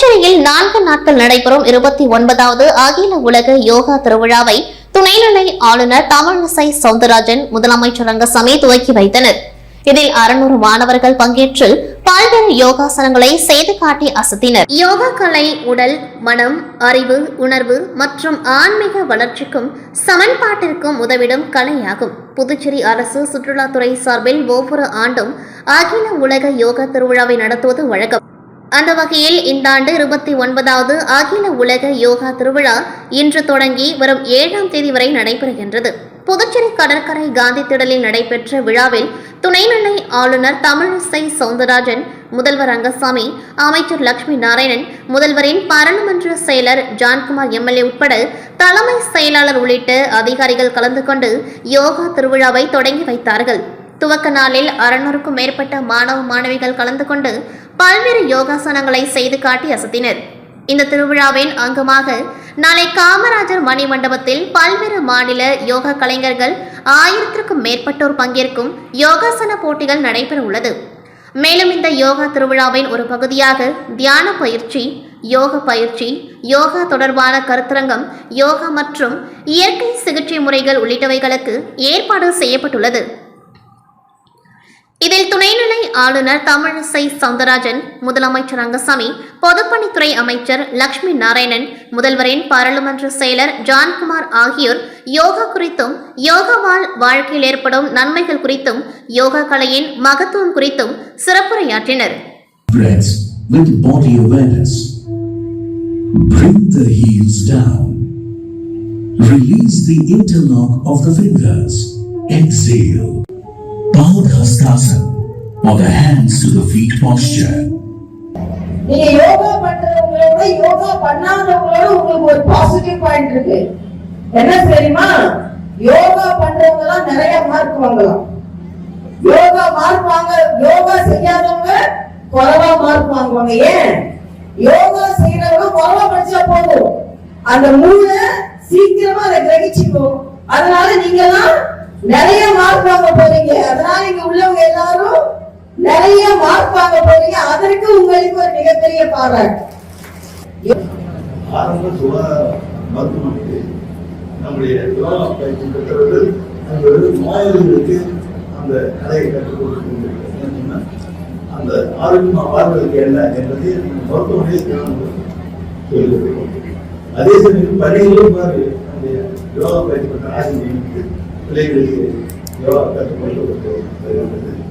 புதுச்சேரியில் நான்கு நாட்கள் நடைபெறும் இருபத்தி ஒன்பதாவது அகில உலக யோகா திருவிழாவை துணைநிலை ஆளுநர் தமிழிசை சவுந்தரராஜன் முதலமைச்சர் ரங்கசாமி துவக்கி வைத்தனர். இதில் அறுநூறு மாணவர்கள் பங்கேற்று பல்வேறு யோகாசனங்களை செய்து காட்டி அசத்தினர். யோகா கலை உடல் மனம் அறிவு உணர்வு மற்றும் ஆன்மீக வளர்ச்சிக்கும் சமன்பாட்டிற்கும் உதவிடும் கலையாகும். புதுச்சேரி அரசு சுற்றுலாத்துறை சார்பில் ஒவ்வொரு ஆண்டும் அகில உலக யோகா திருவிழாவை நடத்துவது வழக்கம். அந்த வகையில் இந்த ஆண்டு இருபத்தி ஒன்பதாவது அகில உலக யோகா திருவிழா இன்று தொடங்கி வரும் ஏழாம் தேதி வரை நடைபெறுகின்றது. புதுச்சேரி கடற்கரை காந்தி திடலில் நடைபெற்ற விழாவில் துணைநிலை ஆளுநர் தமிழிசை சவுந்தரராஜன் முதல்வர் ரங்கசாமி அமைச்சர் லட்சுமி நாராயணன் முதல்வரின் பாராளுமன்ற செயலர் ஜான்குமார் எம்எல்ஏ உட்பட தலைமை செயலாளர் உள்ளிட்ட அதிகாரிகள் கலந்து கொண்டு யோகா திருவிழாவை தொடங்கி வைத்தார்கள். துவக்க நாளில் அறுநூறுக்கும் மேற்பட்ட மாணவ மாணவிகள் கலந்து கொண்டு பல்வேறு யோகாசனங்களை செய்து காட்டி அசத்தினர். இந்த திருவிழாவின் அங்கமாக நாளை காமராஜர் மணி மண்டபத்தில் பல்வேறு மாநில யோகா கலைஞர்கள் ஆயிரத்திற்கும் மேற்பட்டோர் பங்கேற்கும் யோகாசன போட்டிகள் நடைபெற உள்ளது. மேலும் இந்த யோகா திருவிழாவின் ஒரு பகுதியாக தியான பயிற்சி யோக பயிற்சி யோகா தொடர்பான கருத்தரங்கம் யோகா மற்றும் இயற்கை சிகிச்சை முறைகள் உள்ளிட்டவைகளுக்கு ஏற்பாடு செய்யப்பட்டுள்ளது. இதில் துணைநிலை ஆளுநர் தமிழிசை சவுந்தரராஜன் முதலமைச்சர் ரங்கசாமி பொதுப்பணித்துறை அமைச்சர் லட்சுமி நாராயணன் முதல்வரின் பாராளுமன்ற செயலர் ஜான்குமார் ஆகியோர் யோகா குறித்தும் யோகாவால் வாழ்க்கையில் ஏற்படும் நன்மைகள் குறித்தும் யோகா கலையின் மகத்துவம் குறித்தும் சிறப்புரையாற்றினர் breath with body awareness. Bring the heels down. Release the interlock of the fingers. Exhale. Padhastasana or the hands to the feet posture. நீங்க யோகா பண்றவங்களோட யோகா பண்ணாதவங்களோட உங்களுக்கு ஒரு பாசிட்டிவ் பாயிண்ட் இருக்கு. என்ன தெரியுமா? யோகா பண்றவங்க எல்லாம் நிறைய மார்க் வாங்கலாம். யோகா மார்க் வாங்க யோகா செய்யாதவங்க குறைவா மார்க் வாங்குவாங்க. ஏன்? யோகா செய்யறவங்க குறைவா படிச்சா போதும். அந்த மூளை சீக்கிரமா அதை கிரகிச்சுக்கும். அதனால நீங்க எல்லாம் நிறைய மார்க் வாங்க போறீங்க. இங்க உள்ளவங்க எல்லாரும் நிறைய மார்க் வாங்க போறீங்க. அதற்கு உங்களுக்கு ஒரு மிகப்பெரிய பாராட்டு. ஆரம்ப சுகாதார மருத்துவமனைக்கு நம்முடைய யோகா பயிற்சி பெற்றவர்கள் அவர்கள் நோயாளிகளுக்கு அந்த கலையை கற்றுக் கொடுக்கின்றனர் அந்த ஆரோக்கியமா வாழ்வதற்கு என்ன என்பதை மருத்துவமனையை சொல்லுகிறது அதே சமயம் பணிகளும் பாரு நம்முடைய யோகா பயிற்சி பெற்ற ஆசிரியர்களுக்கு பிள்ளைகளுக்கு யோகா கற்றுக் கொடுக்கப்பட்டு வருகின்றது